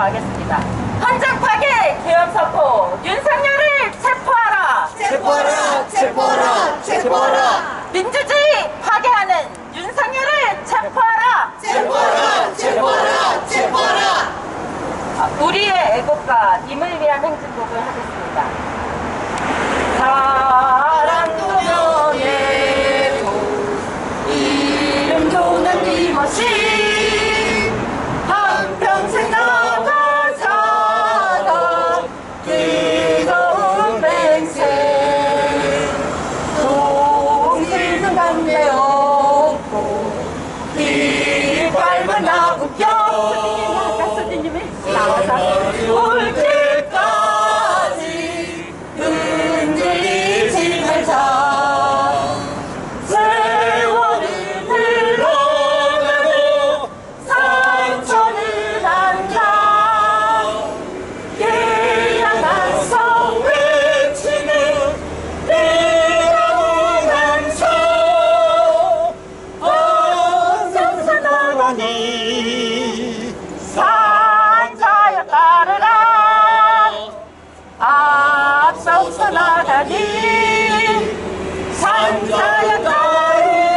거하겠습니다. 헌장 파괴! 계엄 선포! 윤석열을 체포하라! 체포하라! 체포하라! 체포하라! 민주주의 파괴하는 윤석열을 체포하라! 체포하라! 체포하라! 체포하라! 우리의 애국과 님을 위한 행진곡을 하겠습니다. 없고 이 밟은 나국경 सब सलाह दी संजय तारी